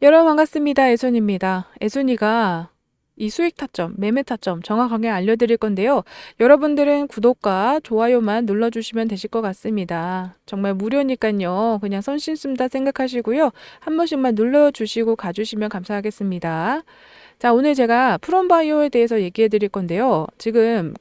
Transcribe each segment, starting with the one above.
여러분 반갑습니다. 애순입니다. 애순이가 이 수익 타점, 매매 타점 정확하게 알려드릴 건데요. 여러분들은 구독과 좋아요만 눌러주시면 되실 것 같습니다. 정말 무료니까요. 그냥 선심 쓴다 생각하시고요. 한 번씩만 눌러주시고 가주시면 감사하겠습니다. 자, 오늘 제가 프롬바이오에 대해서 얘기해 드릴 건데요. 지금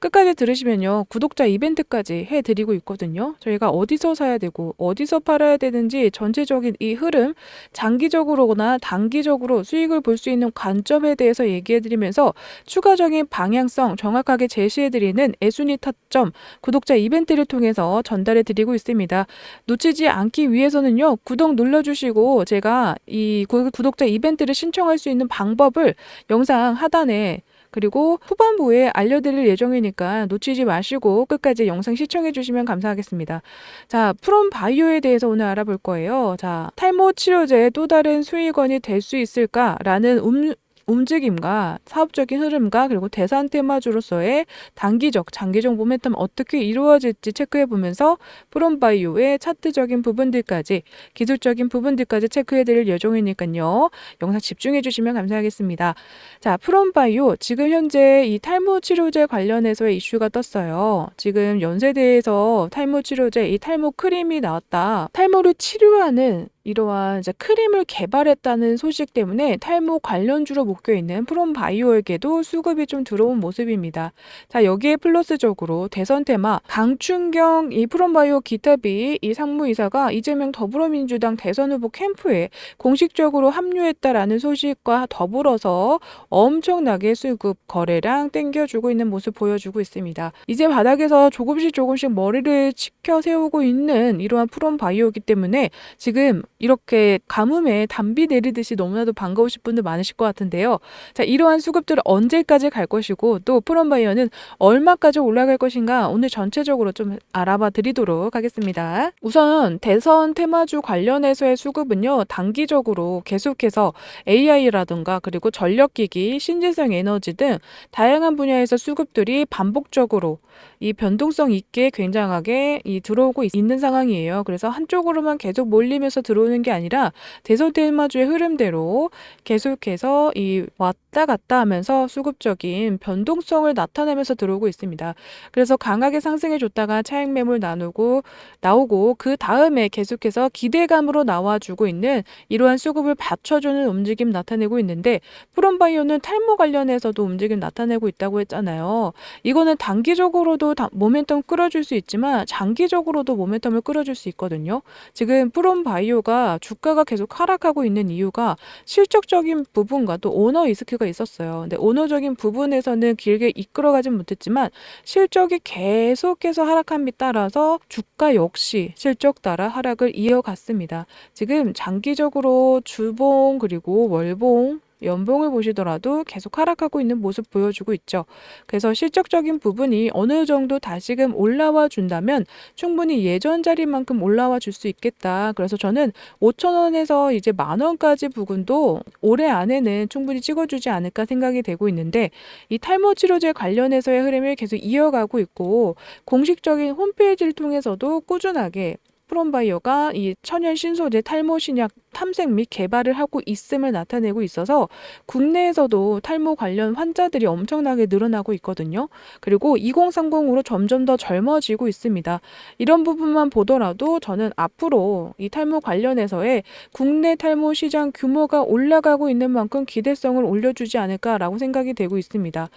끝까지 들으시면요. 구독자 이벤트까지 해드리고 있거든요. 저희가 어디서 사야 되고 어디서 팔아야 되는지 전체적인 이 흐름, 장기적으로나 단기적으로 수익을 볼 수 있는 관점에 대해서 얘기해드리면서 추가적인 방향성 정확하게 제시해드리는 애순이 타점 구독자 이벤트를 통해서 전달해드리고 있습니다. 놓치지 않기 위해서는요. 구독 눌러주시고 제가 이 구- 구독자 이벤트를 신청할 수 있는 방법을 영상 하단에 그리고 후반부에 알려드릴 예정이니까 놓치지 마시고 끝까지 영상 시청해 주시면 감사하겠습니다. 자, 프롬 바이오에 대해서 오늘 알아볼 거예요. 자, 탈모 치료제의 또 다른 수익원이 될 수 있을까라는 움, 움직임과 사업적인 흐름과 그리고 대산 테마주로서의 단기적, 장기적 모멘텀 어떻게 이루어질지 체크해 보면서 프롬바이오의 차트적인 부분들까지 기술적인 부분들까지 체크해 드릴 예정이니까요. 영상 집중해 주시면 감사하겠습니다. 자, 프롬바이오 지금 현재 이 탈모 치료제 관련해서의 이슈가 떴어요. 지금 연세대에서 탈모 치료제 이 탈모 크림이 나왔다. 탈모를 치료하는 이러한 이제 크림을 개발했다는 소식 때문에 탈모 관련주로 묶여 있는 프롬바이오에게도 수급이 좀 들어온 모습입니다. 자, 여기에 플러스적으로 대선 테마 강춘경 이 프롬바이오 기타비 이 상무이사가 이재명 더불어민주당 대선 후보 캠프에 공식적으로 합류했다라는 소식과 더불어서 엄청나게 수급 거래량 땡겨주고 있는 모습 보여주고 있습니다. 이제 바닥에서 조금씩 조금씩 머리를 치켜 세우고 있는 이러한 프롬바이오이기 때문에 지금 이렇게 가뭄에 담비 내리듯이 너무나도 반가우실 분들 많으실 것 같은데요. 자, 이러한 수급들은 언제까지 갈 것이고 또 프롬바이오는 얼마까지 올라갈 것인가 오늘 전체적으로 좀 알아봐 드리도록 하겠습니다. 우선 대선 테마주 관련해서의 수급은요. 단기적으로 계속해서 AI라든가 그리고 전력기기, 신재생 에너지 등 다양한 분야에서 수급들이 반복적으로 이 변동성 있게 굉장하게 이 들어오고 있- 있는 상황이에요. 그래서 한쪽으로만 계속 몰리면서 들어오는 게 아니라 대선 테마주의 흐름대로 계속해서 이 왔다 갔다 하면서 수급적인 변동성을 나타내면서 들어오고 있습니다. 그래서 강하게 상승해 줬다가 차익 매물 나누고 나오고 그 다음에 계속해서 기대감으로 나와주고 있는 이러한 수급을 받쳐주는 움직임 나타내고 있는데 프롬바이오는 탈모 관련해서도 움직임 나타내고 있다고 했잖아요. 이거는 단기적으로도 다- 모멘텀 끌어줄 수 있지만 장기적으로도 모멘텀을 끌어줄 수 있거든요. 지금 프롬바이오가 주가가 계속 하락하고 있는 이유가 실적적인 부분과 또 오너 리스 크가 있었어요. 근데 오너적인 부분에서는 길게 이끌어가진 못했지만 실적이 계속해서 하락함에 따라서 주가 역시 실적 따라 하락을 이어갔습니다. 지금 장기적으로 주봉 그리고 월봉 연봉을 보시더라도 계속 하락하고 있는 모습 보여주고 있죠. 그래서 실적적인 부분이 어느 정도 다시금 올라와 준다면 충분히 예전 자리만큼 올라와 줄 수 있겠다. 그래서 저는 5천 원에서 이제 만 원까지 부근도 올해 안에는 충분히 찍어주지 않을까 생각이 되고 있는데 이 탈모 치료제 관련해서의 흐름을 계속 이어가고 있고 공식적인 홈페이지를 통해서도 꾸준하게 프롬바이오가 이 천연 신소재 탈모 신약 탐색 및 개발을 하고 있음을 나타내고 있어서 국내에서도 탈모 관련 환자들이 엄청나게 늘어나고 있거든요. 그리고 2030으로 점점 더 젊어지고 있습니다. 이런 부분만 보더라도 저는 앞으로 이 탈모 관련해서의 국내 탈모 시장 규모가 올라가고 있는 만큼 기대성을 올려주지 않을까라고 생각이 되고 있습니다.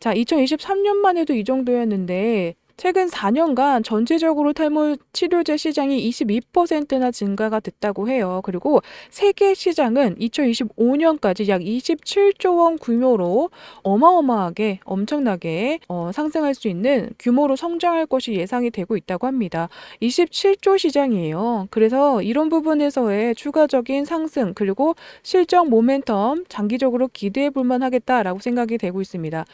자, 2023년만 해도 이 정도였는데 최근 4년간 전체적으로 탈모 치료제 시장이 22%나 증가가 됐다고 해요. 그리고 세계 시장은 2025년까지 약 27조 원 규모로 어마어마하게 엄청나게 어, 상승할 수 있는 규모로 성장할 것이 예상이 되고 있다고 합니다. 27조 시장이에요. 그래서 이런 부분에서의 추가적인 상승 그리고 실적 모멘텀 장기적으로 기대해 볼 만하겠다라고 생각이 되고 있습니다.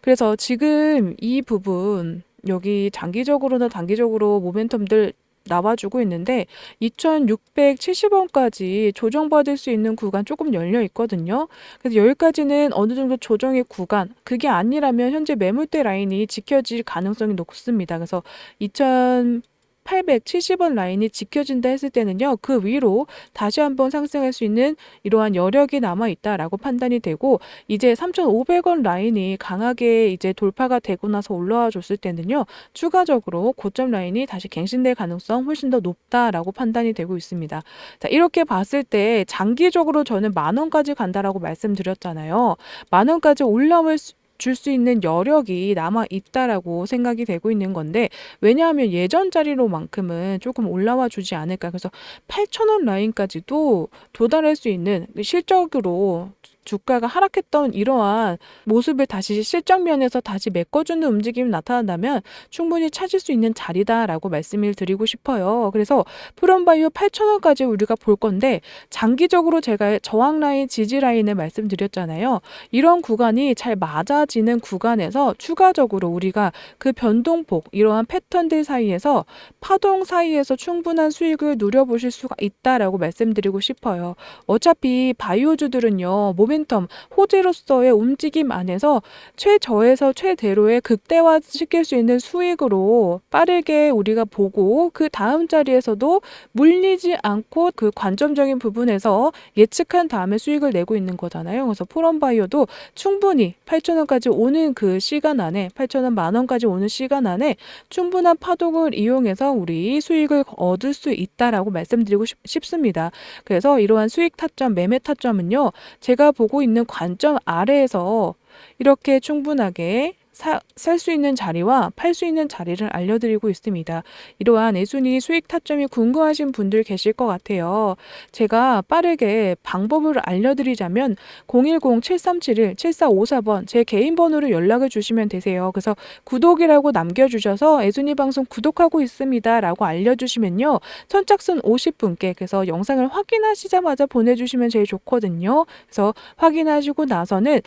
그래서 지금 이 부분 여기 장기적으로나 단기적으로 모멘텀들 나와주고 있는데 2,670원까지 조정받을 수 있는 구간 조금 열려 있거든요. 그래서 여기까지는 어느 정도 조정의 구간, 그게 아니라면 현재 매물대 라인이 지켜질 가능성이 높습니다. 그래서 2,000 1870원 라인이 지켜진다 했을 때는요. 그 위로 다시 한번 상승할 수 있는 이러한 여력이 남아 있다라고 판단이 되고 이제 3,500원 라인이 강하게 이제 돌파가 되고 나서 올라와 줬을 때는요. 추가적으로 고점 라인이 다시 갱신될 가능성 훨씬 더 높다라고 판단이 되고 있습니다. 자, 이렇게 봤을 때 장기적으로 저는 만 원까지 간다라고 말씀드렸잖아요. 만 원까지 올라올 수 줄 수 있는 여력이 남아 있다라고 생각이 되고 있는 건데 왜냐하면 예전 자리로만큼은 조금 올라와 주지 않을까. 그래서 8,000원 라인까지도 도달할 수 있는 실적으로 주가가 하락했던 이러한 모습을 다시 실적 면에서 다시 메꿔주는 움직임이 나타난다면 충분히 찾을 수 있는 자리다라고 말씀을 드리고 싶어요. 그래서 프롬바이오 8,000원까지 우리가 볼 건데 장기적으로 제가 저항 라인, 지지 라인을 말씀드렸잖아요. 이런 구간이 잘 맞아지는 구간에서 추가적으로 우리가 그 변동폭, 이러한 패턴들 사이에서 파동 사이에서 충분한 수익을 누려보실 수가 있다라고 말씀드리고 싶어요. 어차피 바이오주들은요, 모멘텀, 호재로서의 움직임 안에서 최저에서 최대로의 극대화 시킬 수 있는 수익으로 빠르게 우리가 보고 그 다음 자리에서도 물리지 않고 그 관점적인 부분에서 예측한 다음에 수익을 내고 있는 거잖아요. 그래서 프롬바이오도 충분히 8,000원까지 오는 그 시간 안에 8,000원 만 원까지 오는 시간 안에 충분한 파동을 이용해서 우리 수익을 얻을 수 있다라고 말씀드리고 싶, 싶습니다. 그래서 이러한 수익 타점, 매매 타점은요. 제가 보고 있는 관점 아래에서 이렇게 충분하게 살 수 있는 자리와 팔 수 있는 자리를 알려드리고 있습니다. 이러한 애순이 수익 타점이 궁금하신 분들 계실 것 같아요. 제가 빠르게 방법을 알려드리자면 010-7371-7454번 제 개인 번호로 연락을 주시면 되세요. 그래서 구독이라고 남겨주셔서 애순이 방송 구독하고 있습니다. 라고 알려주시면요. 선착순 50분께 그래서 영상을 확인하시자마자 보내주시면 제일 좋거든요. 그래서 확인하시고 나서는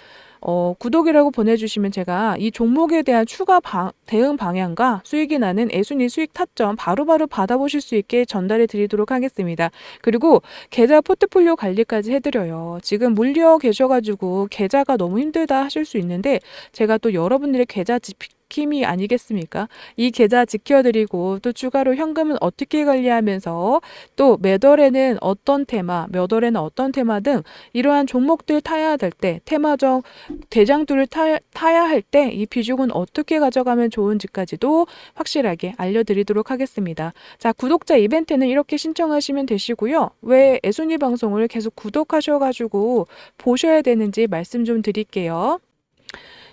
어, 구독이라고 보내주시면 제가 이 종목에 대한 추가 방, 대응 방향과 수익이 나는 애순이 수익 타점 바로 바로 받아보실 수 있게 전달해 드리도록 하겠습니다. 그리고 계좌 포트폴리오 관리까지 해드려요. 지금 물려 계셔가지고 계좌가 너무 힘들다 하실 수 있는데 제가 또 여러분들의 계좌 지 킴이 아니겠습니까? 이 계좌 지켜드리고 또 추가로 현금은 어떻게 관리하면서 또몇 월에는 어떤 테마, 몇 월에는 어떤 테마 등 이러한 종목들 타야 될 때 테마적 대장들을 타, 타야 할 때 이 비중은 어떻게 가져가면 좋은지까지도 확실하게 알려드리도록 하겠습니다. 자, 구독자 이벤트는 이렇게 신청하시면 되시고요. 왜 애순이 방송을 계속 구독하셔가지고 보셔야 되는지 말씀 좀 드릴게요.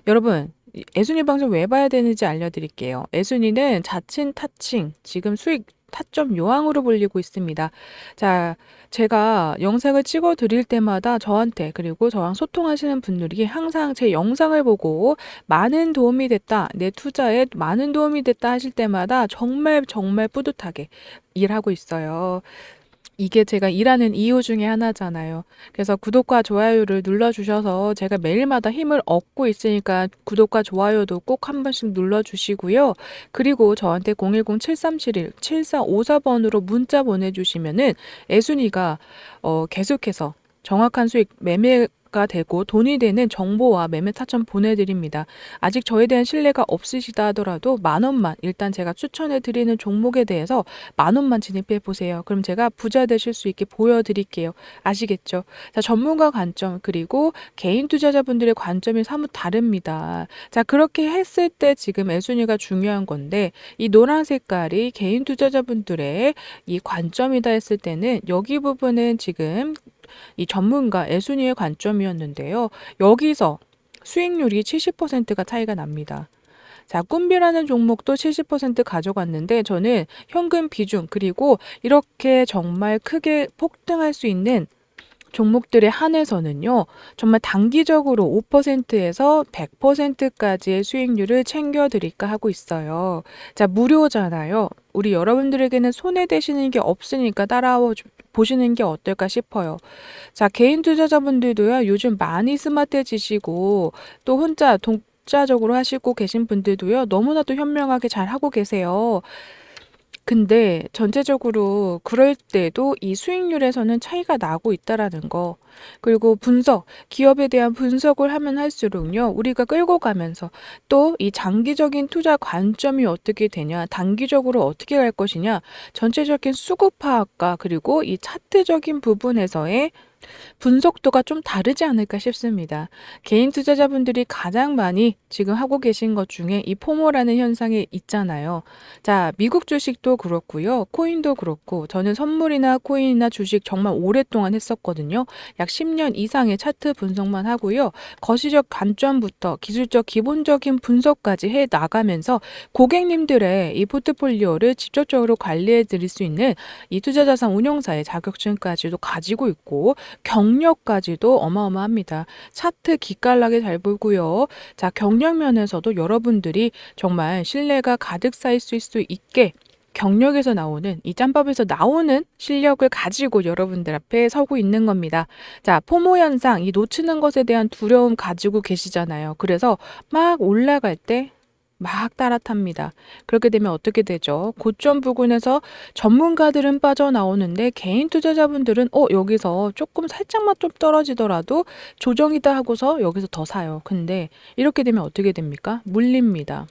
여러분, 애순이 방송 왜 봐야 되는지 알려드릴게요. 애순이는 자칭 타칭, 지금 수익 타점 요항으로 불리고 있습니다. 자, 제가 영상을 찍어 드릴 때마다 저한테 그리고 저랑 소통하시는 분들이 항상 제 영상을 보고 많은 도움이 됐다, 내 투자에 많은 도움이 됐다 하실 때마다 정말 정말 뿌듯하게 일하고 있어요. 이게 제가 일하는 이유 중에 하나잖아요. 그래서 구독과 좋아요를 눌러주셔서 제가 매일마다 힘을 얻고 있으니까 구독과 좋아요도 꼭 한 번씩 눌러주시고요. 그리고 저한테 010-7371-7454번으로 문자 보내주시면은 애순이가 어, 계속해서 정확한 수익 매매 가 되고 돈이 되는 정보와 매매 타점 보내드립니다. 아직 저에 대한 신뢰가 없으시다 하더라도 만 원만 일단 제가 추천해 드리는 종목에 대해서 만 원만 진입해 보세요. 그럼 제가 부자 되실 수 있게 보여드릴게요. 아시겠죠? 자 전문가 관점 그리고 개인 투자자분들의 관점이 사뭇 다릅니다. 자 그렇게 했을 때 지금 애순이가 중요한 건데 이 노란 색깔이 개인 투자자분들의 이 관점이다 했을 때는 여기 부분은 지금 이 전문가 애순이의 관점이었는데요. 여기서 수익률이 70%가 차이가 납니다. 자, 꿈비라는 종목도 70% 가져갔는데 저는 현금 비중 그리고 이렇게 정말 크게 폭등할 수 있는 종목들에 한해서는요, 정말 단기적으로 5%에서 100%까지의 수익률을 챙겨드릴까 하고 있어요. 자, 무료잖아요. 우리 여러분들에게는 손해되시는 게 없으니까 따라와 보시는 게 어떨까 싶어요. 자, 개인 투자자분들도요, 요즘 많이 스마트해지시고, 또 혼자 독자적으로 하시고 계신 분들도요, 너무나도 현명하게 잘 하고 계세요. 근데 전체적으로 그럴 때도 이 수익률에서는 차이가 나고 있다라는 거. 그리고 분석, 기업에 대한 분석을 하면 할수록요, 우리가 끌고 가면서 또 이 장기적인 투자 관점이 어떻게 되냐, 단기적으로 어떻게 갈 것이냐, 전체적인 수급 파악과 그리고 이 차트적인 부분에서의 분석도가 좀 다르지 않을까 싶습니다. 개인 투자자분들이 가장 많이 지금 하고 계신 것 중에 이 포모라는 현상이 있잖아요. 자, 미국 주식도 그렇고요. 코인도 그렇고 저는 선물이나 코인이나 주식 정말 오랫동안 했었거든요. 약 10년 이상의 차트 분석만 하고요. 거시적 관점부터 기술적 기본적인 분석까지 해 나가면서 고객님들의 이 포트폴리오를 직접적으로 관리해 드릴 수 있는 이 투자자산 운용사의 자격증까지도 가지고 있고 경력까지도 어마어마합니다. 차트 기깔나게 잘 보고요. 자, 경력 면에서도 여러분들이 정말 신뢰가 가득 쌓일 수 있게 경력에서 나오는 이 짬밥에서 나오는 실력을 가지고 여러분들 앞에 서고 있는 겁니다. 자, 포모 현상, 이 놓치는 것에 대한 두려움 가지고 계시잖아요. 그래서 막 올라갈 때 막 따라탑니다. 그렇게 되면 어떻게 되죠? 고점 부근에서 전문가들은 빠져나오는데 개인 투자자분들은 어 여기서 조금 살짝만 좀 떨어지더라도 조정이다 하고서 여기서 더 사요. 근데 이렇게 되면 어떻게 됩니까? 물립니다.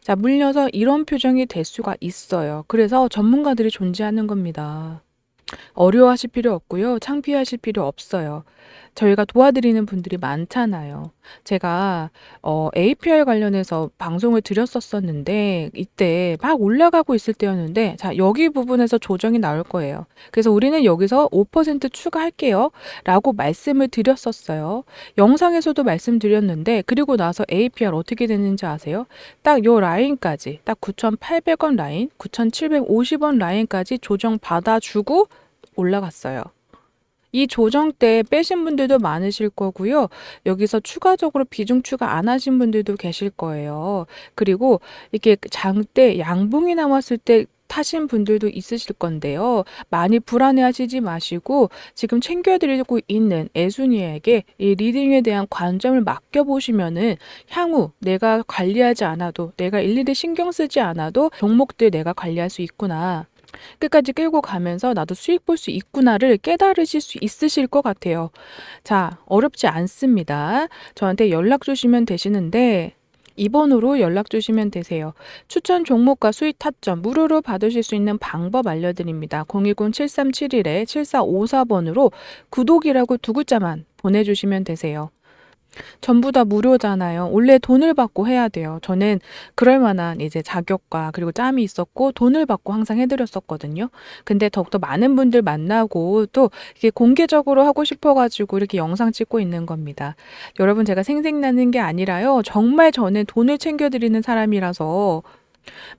자, 물려서 이런 표정이 될 수가 있어요. 그래서 전문가들이 존재하는 겁니다. 어려워하실 필요 없고요. 창피하실 필요 없어요. 저희가 도와드리는 분들이 많잖아요. 제가 어 APR 관련해서 방송을 드렸었었는데 이때 막 올라가고 있을 때였는데 자 여기 부분에서 조정이 나올 거예요. 그래서 우리는 여기서 5% 추가할게요. 라고 말씀을 드렸었어요. 영상에서도 말씀드렸는데 그리고 나서 APR 어떻게 됐는지 아세요? 딱 요 라인까지 딱 9,800원 라인, 9,750원 라인까지 조정 받아주고 올라갔어요. 이 조정 때 빼신 분들도 많으실 거고요. 여기서 추가적으로 비중 추가 안 하신 분들도 계실 거예요. 그리고 이게 장 때 양봉이 나왔을 때 타신 분들도 있으실 건데요. 많이 불안해하시지 마시고 지금 챙겨드리고 있는 애순이에게 이 리딩에 대한 관점을 맡겨보시면은 향후 내가 관리하지 않아도 내가 일일이 신경 쓰지 않아도 종목들 내가 관리할 수 있구나. 끝까지 끌고 가면서 나도 수익 볼 수 있구나를 깨달으실 수 있으실 것 같아요. 자, 어렵지 않습니다. 저한테 연락 주시면 되시는데, 이번으로 연락 주시면 되세요. 추천 종목과 수익 타점 무료로 받으실 수 있는 방법 알려드립니다. 010-7371-7454번으로 구독이라고 두 글자만 보내주시면 되세요. 전부 다 무료잖아요. 원래 돈을 받고 해야 돼요. 저는 그럴 만한 이제 자격과 그리고 짬이 있었고 돈을 받고 항상 해드렸었거든요. 근데 더욱더 많은 분들 만나고 또 이게 공개적으로 하고 싶어가지고 이렇게 영상 찍고 있는 겁니다. 여러분 제가 생색나는 게 아니라요. 정말 저는 돈을 챙겨드리는 사람이라서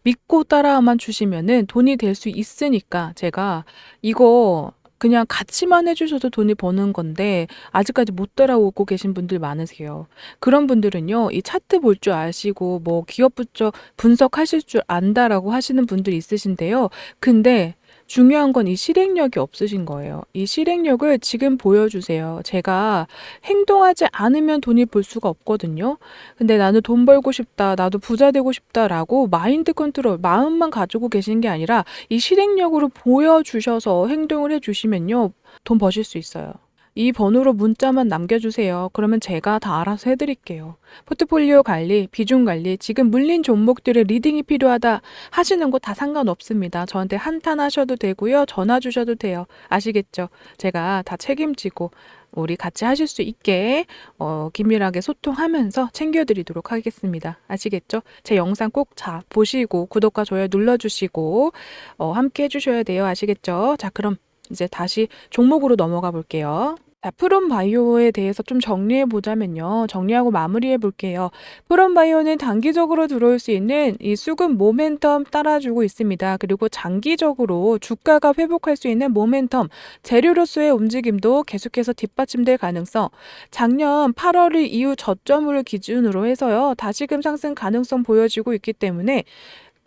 믿고 따라만 주시면은 돈이 될 수 있으니까 제가 이거 그냥 같이만 해주셔도 돈이 버는 건데 아직까지 못 따라오고 계신 분들 많으세요. 그런 분들은요, 이 차트 볼 줄 아시고 뭐 기업 부처 분석하실 줄 안다라고 하시는 분들 있으신데요. 근데 중요한 건 이 실행력이 없으신 거예요. 이 실행력을 지금 보여주세요. 제가 행동하지 않으면 돈이 벌 수가 없거든요. 근데 나는 돈 벌고 싶다, 나도 부자 되고 싶다라고 마인드 컨트롤, 마음만 가지고 계신 게 아니라 이 실행력으로 보여주셔서 행동을 해주시면요. 돈 버실 수 있어요. 이 번호로 문자만 남겨주세요. 그러면 제가 다 알아서 해드릴게요. 포트폴리오 관리, 비중 관리, 지금 물린 종목들의 리딩이 필요하다 하시는 거 다 상관없습니다. 저한테 한탄 하셔도 되고요. 전화 주셔도 돼요. 아시겠죠? 제가 다 책임지고 우리 같이 하실 수 있게 어, 긴밀하게 소통하면서 챙겨드리도록 하겠습니다. 아시겠죠? 제 영상 꼭 자 보시고 구독과 좋아요 눌러주시고 어, 함께 해주셔야 돼요. 아시겠죠? 자 그럼 이제 다시 종목으로 넘어가 볼게요. 자, 프롬바이오에 대해서 좀 정리해 보자면요. 정리하고 마무리해 볼게요. 프롬바이오는 단기적으로 들어올 수 있는 이 수급 모멘텀 따라주고 있습니다. 그리고 장기적으로 주가가 회복할 수 있는 모멘텀, 재료로서의 움직임도 계속해서 뒷받침될 가능성. 작년 8월 이후 저점을 기준으로 해서요. 다시금 상승 가능성 보여지고 있기 때문에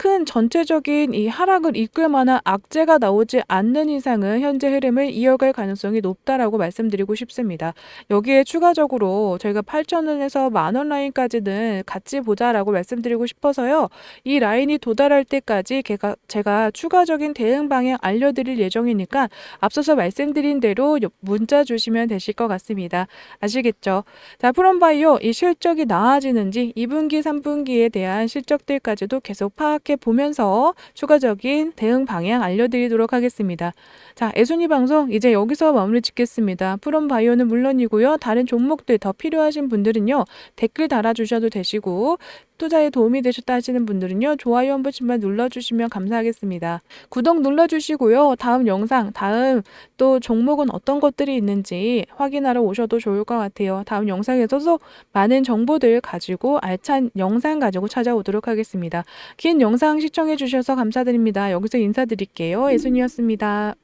큰 전체적인 이 하락을 이끌 만한 악재가 나오지 않는 이상은 현재 흐름을 이어갈 가능성이 높다라고 말씀드리고 싶습니다. 여기에 추가적으로 저희가 8,000원에서 만원 라인까지는 같이 보자라고 말씀드리고 싶어서요. 이 라인이 도달할 때까지 제가, 제가 추가적인 대응 방향 알려드릴 예정이니까 앞서서 말씀드린 대로 문자 주시면 되실 것 같습니다. 아시겠죠? 자, 프롬바이오 이 실적이 나아지는지 2분기, 3분기에 대한 실적들까지도 계속 파악 해 보면서 추가적인 대응 방향 알려드리도록 하겠습니다. 자, 애순이 방송 이제 여기서 마무리 짓겠습니다. 프롬 바이오는 물론이고요. 다른 종목들 더 필요하신 분들은요. 댓글 달아주셔도 되시고 투자에 도움이 되셨다 하시는 분들은요. 좋아요 한 번씩만 눌러주시면 감사하겠습니다. 구독 눌러주시고요. 다음 영상, 다음 또 종목은 어떤 것들이 있는지 확인하러 오셔도 좋을 것 같아요. 다음 영상에서도 많은 정보들 가지고 알찬 영상 가지고 찾아오도록 하겠습니다. 긴 영상 시청해 주셔서 감사드립니다. 여기서 인사드릴게요. 예순이었습니다.